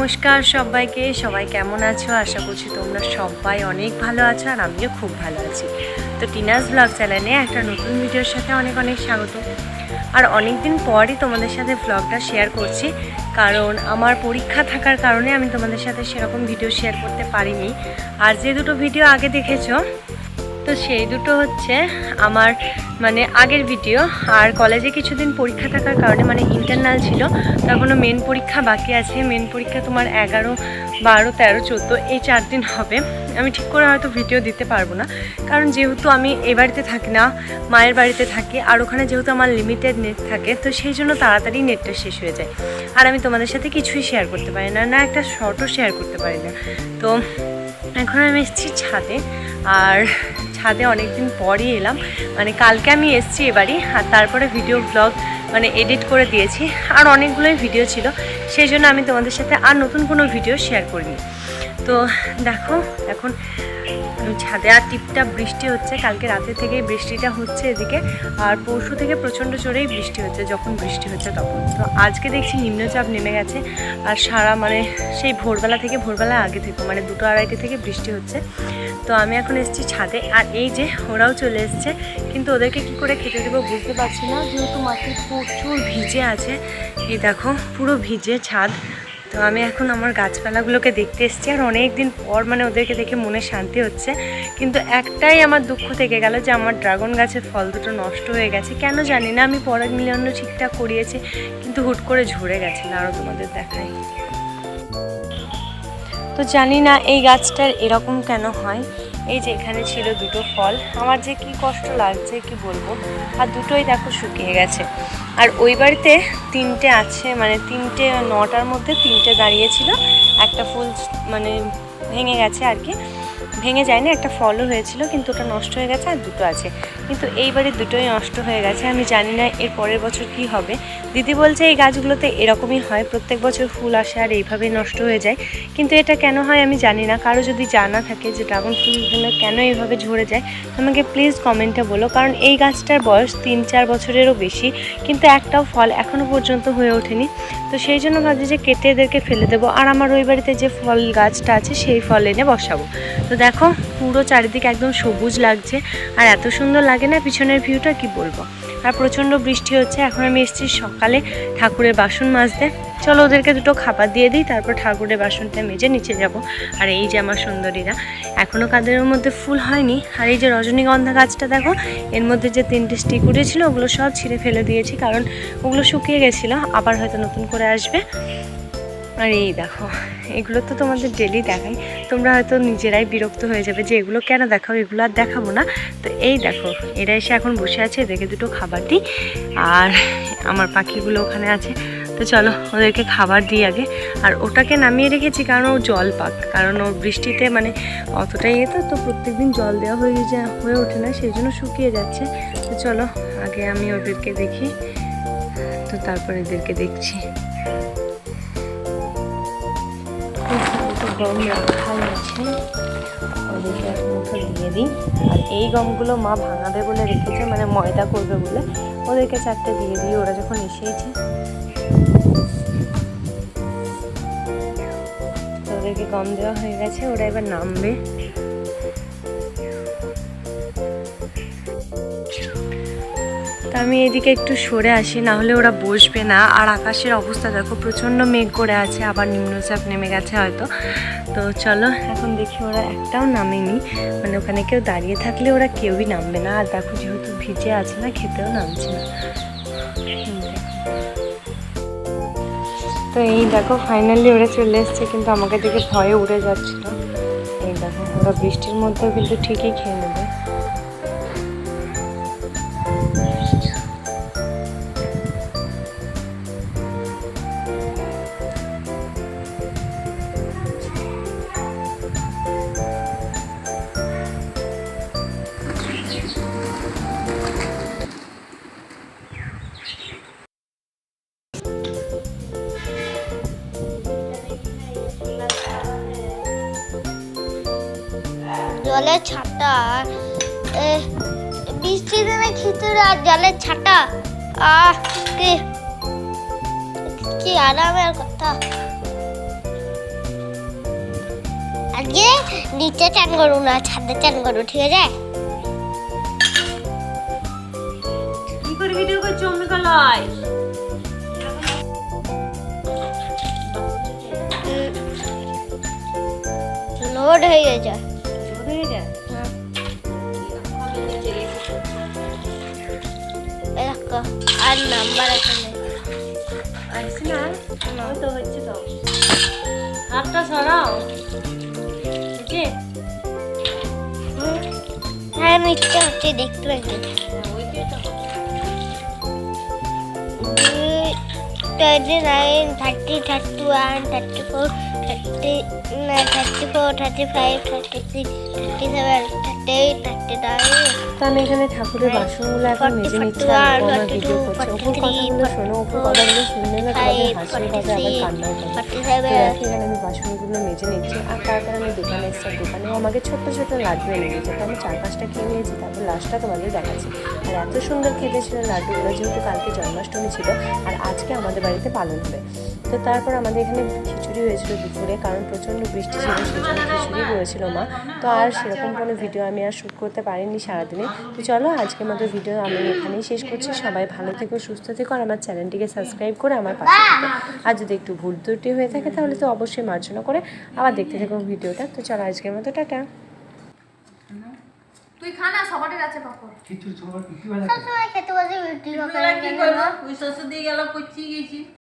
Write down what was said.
নমস্কার সবাইকে, সবাই কেমন আছো? আশা করছি তোমরা সবাই অনেক ভালো আছো আর আমিও খুব ভালো আছি। তো টিনাস ব্লগ চ্যানেলে একটা নতুন ভিডিওর সাথে অনেক অনেক স্বাগত। আর অনেক দিন পরই তোমাদের সাথে ব্লগটা শেয়ার করছি, কারণ আমার পরীক্ষা থাকার কারণে আমি তোমাদের সাথে সেরকম ভিডিও শেয়ার করতে পারিনি। আর যে দুটো ভিডিও আগে দেখেছ তো সেই দুটো হচ্ছে আমার মানে আগের ভিডিও আর কলেজে কিছুদিন পরীক্ষা থাকার কারণে মানে ইন্টারনাল ছিল তখনও মেন পরীক্ষা বাকি আছে। মেন পরীক্ষা তোমার এগারো, বারো, তেরো, চোদ্দ, এই চার দিন হবে। আমি ঠিক করে হয়তো ভিডিও দিতে পারব না। কারণ যেহেতু আমি এ বাড়িতে থাকি না, মায়ের বাড়িতে থাকি, আর ওখানে যেহেতু আমার লিমিটেড নেট থাকে, তো সেই জন্য তাড়াতাড়ি নেটটা শেষ হয়ে যায়। আর আমি তোমাদের সাথে কিছুই শেয়ার করতে পারি না না একটা শর্টও শেয়ার করতে পারি না। তো এখন আমি এসেছি ছাদে, আর ছাদে অনেকদিন পরই এলাম। মানে কালকে আমি এসেছি এবারই, আর তারপরে ভিডিও ব্লগ মানে এডিট করে দিয়েছি। আর অনেকগুলোই ভিডিও ছিল, সেই জন্য আমি তোমাদের সাথে আর নতুন কোনো ভিডিও শেয়ার করিনি। তো দেখো, এখন ছাদে আর টিপটাপ বৃষ্টি হচ্ছে। কালকে রাতে থেকেই বৃষ্টিটা হচ্ছে এদিকে, আর পরশু থেকে প্রচণ্ড জোরেই বৃষ্টি হচ্ছে, যখন বৃষ্টি হচ্ছে তখন। তো আজকে দেখছি নিম্নচাপ নেমে গেছে, আর সারা মানে সেই ভোরবেলা থেকে, ভোরবেলা আগে থেকে মানে দুটো আড়াইটে থেকে বৃষ্টি হচ্ছে। তো আমি এখন এসেছি ছাদে, আর এই যে ওরাও চলে এসছে, কিন্তু ওদেরকে কি করে খেতে দেবো বুঝতে পারছি না, যেহেতু মাটি প্রচুর ভিজে আছে। এই দেখো, পুরো ভিজে ছাদ। তো আমি এখন আমার গাছপালাগুলোকে দেখতে এসেছি আর অনেক দিন পর মানে ওদেরকে দেখে মনে শান্তি হচ্ছে। কিন্তু একটাই আমার দুঃখ থেকে গেল যে আমার ড্রাগন গাছের ফল দুটো নষ্ট হয়ে গেছে। কেন জানি না, আমি পরাগ মিলন ঠিকঠাক করিয়েছি, কিন্তু হুট করে ঝরে গেছে না, আরও তোমাদের দেখাই। তো জানি না এই গাছটার এরকম কেন হয়। এই যে এখানে ছিল দুটো ফল। আমার যে কি কষ্ট লাগছে, কি বলব? আর দুটোই দেখো শুকিয়ে গেছে। আর ওই বাড়িতে তিনটে আছে মানে তিনটে, নটার মধ্যে তিনটে দাঁড়িয়েছিল। একটা ফুল মানে ভেঙে গেছে আর কি। ভেঙে যায়নি, একটা ফলও হয়েছিল, কিন্তু ওটা নষ্ট হয়ে গেছে আর দুটো আছে। কিন্তু এইবারে দুটোই নষ্ট হয়ে গেছে, আমি জানি না এর পরের বছর কি হবে। দিদি বলছে এই গাছগুলোতে এরকমই হয়, প্রত্যেক বছর ফুল আসে আর এইভাবেই নষ্ট হয়ে যায়। কিন্তু এটা কেন হয় আমি জানি না, কারও যদি জানা থাকে যে ড্রাগন ফুলগুলো কেন এইভাবে ঝরে যায়, আমাকে প্লিজ কমেন্টে বলো, কারণ এই গাছটার বয়স তিন চার বছরেরও বেশি, কিন্তু একটাও ফল এখনও পর্যন্ত হয়ে ওঠেনি। তো সেই জন্য ভাবছি যে কেটে এদেরকে ফেলে দেবো, আর আমার ওই বাড়িতে যে ফল গাছটা আছে, সেই ফল এনে বসাবো। তো দেখো, পুরো চারিদিকে একদম সবুজ লাগছে। আর এত সুন্দর লাগে না পিছনের ভিউটা, কি বলব? আর প্রচণ্ড বৃষ্টি হচ্ছে, এখন আমি এসেছি সকালে ঠাকুরের বাসন মাজতে। চলো ওদেরকে দুটো খাবার দিয়ে দিই, তারপর ঠাকুরের বাসনটা মেজে নিচে যাব। আর এই যে আমার সুন্দরীরা এখনও কাদের মধ্যে ফুল হয়নি। আর এই যে রজনীগন্ধা গাছটা দেখো, এর মধ্যে যে তিনটে স্টিক উঠেছিল, ওগুলো সব ছিঁড়ে ফেলে দিয়েছি, কারণ ওগুলো শুকিয়ে গেছিল, আবার হয়তো নতুন করে আসবে। আর এই দেখো এগুলো তো তোমাদের ডেলি দেখাই। তোমরা হয়তো নিজেরাই বিরক্ত হয়ে যাবে যে এগুলো কেন দেখাও, এগুলো আর দেখাবো না। তো এই দেখো, এরা এসে এখন বসে আছে, এদেরকে দুটো খাবার দিই। আর আমার পাখিগুলো ওখানে আছে। তো চলো, ওদেরকে খাবার দিই আগে। আর ওটাকে নামিয়ে রেখেছি কারণ ও জল পাক, কারণ ও বৃষ্টিতে মানে অতটাই ইয়ে তো তো প্রত্যেকদিন জল দেওয়া হয়ে যা, হয়ে ওঠে না, সেই জন্য শুকিয়ে যাচ্ছে। তো চলো, আগে আমি ওদেরকে দেখি। তো তারপর এদেরকে দেখছি। গম রাখাই আছে ওদেরকে মুঠো দিয়ে দিই। আর এই গমগুলো মা ভাঙাবে বলে রেখেছে মানে ময়দা করবে বলে। ওদেরকে চারটে দিয়ে দিই, ওরা যখন এসেইছে। ওদেরকে গম দেওয়া হয়ে গেছে, ওরা এবার নামবে। তা আমি এদিকে একটু সরে আসি না হলে ওরা বসবে না। আর আকাশের অবস্থা দেখো, প্রচণ্ড মেঘ করে আছে, আবার নিম্নচাপ নেমে গেছে হয়তো। তো চলো, এখন দেখি ওরা একটাও নামেনি। মানে ওখানে কেউ দাঁড়িয়ে থাকলে ওরা কেউই নামবে না। আর দেখো যেহেতু ভিজে আছে না, খেতেও নামছে না। তো এই দেখো ফাইনালি ওরা চলে এসছে, কিন্তু আমাকে দেখে ভয়ে উড়ে যাচ্ছিল। এই দেখো, ওরা বৃষ্টির মধ্যেও কিন্তু ঠিকই খেয়ে নেবে। জলের ছাটা এ, বৃষ্টির দিনে খিচুড়ি আর জলের ছাটা। আহ কি কি আরামের কথা। আজকে নিচে চান করু না ছাদে চান করু ঠিক আছে? কি করে ভিডিও করছ অম্বিকা লোড হয়ে গেছে। নাম্বার এখানে। আসছে না? ওই তো হচ্ছে তো। হাতটা সরাও। ওকে? হ্যাঁ মিথ্যে হচ্ছে দেখতে পাচ্ছি thirty nine thirty thirty one thirty four thirty thirty four thirty five thirty six thirty seven তো আমি এখানে ঠাকুরের বাসনগুলো এখন মেজে নিচ্ছি আর আমার ভিডিও করছে। ওপর কথাগুলো শোনো ওপর কথাগুলো শুনলে না তোমাদের হাসির কথা আবার কান্নার কথা। তো এখানে আমি বাসনগুলো মেজে নিচ্ছি। আর তারপর আমি দোকানে এসছি দোকানেও আমাকে ছোট্ট ছোট্ট লাড্ডু এনে দিয়েছে। তো আমি চার পাঁচটা খেয়ে নিয়েছি তারপর লাস্টটা তোমাদের দেখাচ্ছি। আর এত সুন্দর খেতে ছিল লাড্ডুগুলো যেহেতু কালকে জন্মাষ্টমী ছিল আর আজকে আমাদের বাড়িতে পালন হবে। তো তারপর আমাদের এখানে খিচুড়ি হয়েছিল দুপুরে কারণ প্রচণ্ড বৃষ্টি ছিল সেই জন্য খিচুড়ি করেছিল মা। তো আর সেরকম কোনো ভিডিও আমি আর শ্যুট করতে পারিনি সারাদিনে। তো চলো আজকের মতো ভিডিও আমি এখানেই শেষ করছি। সবাই ভালো থেকো সুস্থ থেকো আর আমার চ্যানেলটিকে সাবস্ক্রাইব করে আমার পাশে থেকো। আর যদি একটু ভুল ত্রুটি হয়ে থাকে তাহলে তো অবশ্যই মার্জনা করে আবার দেখতে থেকো ভিডিওটা। তো চলো আজকের মতো টাটা। তুই খা না আছে পাপড়। কিছু সবার কিছু বেলা সবসময় খেতে বসে বিক্রি কি করব? ওই শ্বশুর দিয়ে গেল করছি গেছি।